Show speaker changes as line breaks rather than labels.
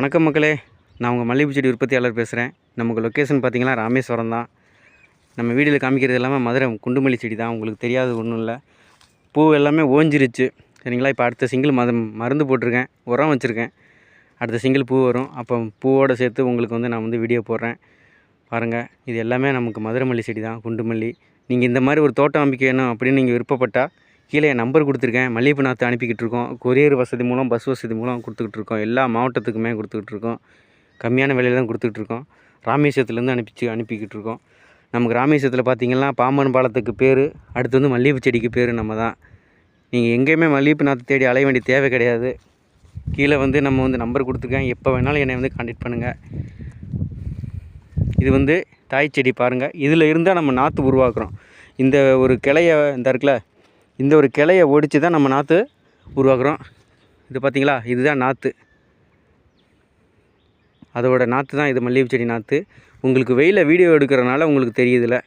வணக்கம் மக்களே. நான் உங்கள் மல்லிகைப்பூ செடி உற்பத்தியாளர் பேசுகிறேன் நமக்கு லொக்கேஷன் பார்த்தீங்கன்னா ராமேஸ்வரம் தான். நம்ம வீடியோவில் காமிக்கிறது எல்லாமே மதுரை குண்டுமல்லி செடி தான். உங்களுக்கு தெரியாது ஒன்றும் இல்லை. பூ எல்லாமே ஓஞ்சிருச்சு. சரிங்களா? இப்போ அடுத்த சிங்கிள் மத மருந்து போட்டிருக்கேன். உரம் வச்சுருக்கேன். அடுத்த சிங்கிள் பூ வரும். அப்போ பூவோடு சேர்த்து உங்களுக்கு வந்து நான் வந்து வீடியோ போடுறேன். பாருங்கள் இது எல்லாமே நமக்கு மதுரை மல்லி செடி தான் குண்டுமல்லி. நீங்கள் இந்த மாதிரி ஒரு தோட்டம் அமைக்கணும் அப்படின்னு நீங்கள் விருப்பப்பட்டால் கீழே என் நம்பர் கொடுத்துருக்கேன். மல்லிகைப்பூ நாற்று அனுப்பிக்கிட்டு இருக்கோம். கொரியர் வசதி மூலம் பஸ் வசதி மூலம் கொடுத்துக்கிட்டு இருக்கோம். எல்லா மாவட்டத்துக்குமே கொடுத்துக்கிட்டு இருக்கோம். கம்மியான விலையில தான் கொடுத்துக்கிட்டு இருக்கோம். ராமேஸ்வரத்துலேருந்து அனுப்பிச்சு அனுப்பிக்கிட்டு இருக்கோம். நமக்கு ராமேஸ்வரத்தில் பார்த்தீங்கன்னா பாம்பன் பாலத்துக்கு பேர் அடுத்து வந்து மல்லிகைப்பூ செடிக்கு பேர் நம்ம தான் நீங்கள் எங்கேயுமே மல்லிகைப்பூ நாற்று தேடி அலைய வேண்டிய தேவை கிடையாது. கீழே வந்து நம்ம வந்து நம்பர் கொடுத்துருக்கேன். எப்போ வேணாலும் என்னை வந்து கான்டாக்ட் பண்ணுங்கள் இது வந்து தாய் செடி பாருங்கள் இதில் இருந்தால் நம்ம நாற்று உருவாக்குறோம். இந்த ஒரு கிளைய இந்த இருக்குல்ல இந்த ஒரு கிளைய ஒடிச்சு தான் நம்ம நாற்று உருவாக்குறோம். இது பார்த்திங்களா? இதுதான் நாற்று அதோட நாற்று தான் இது மல்லிகைப்பூ செடி நாற்று உங்களுக்கு வெயிலில் வீடியோ எடுக்கிறனால உங்களுக்கு தெரியுதில்ல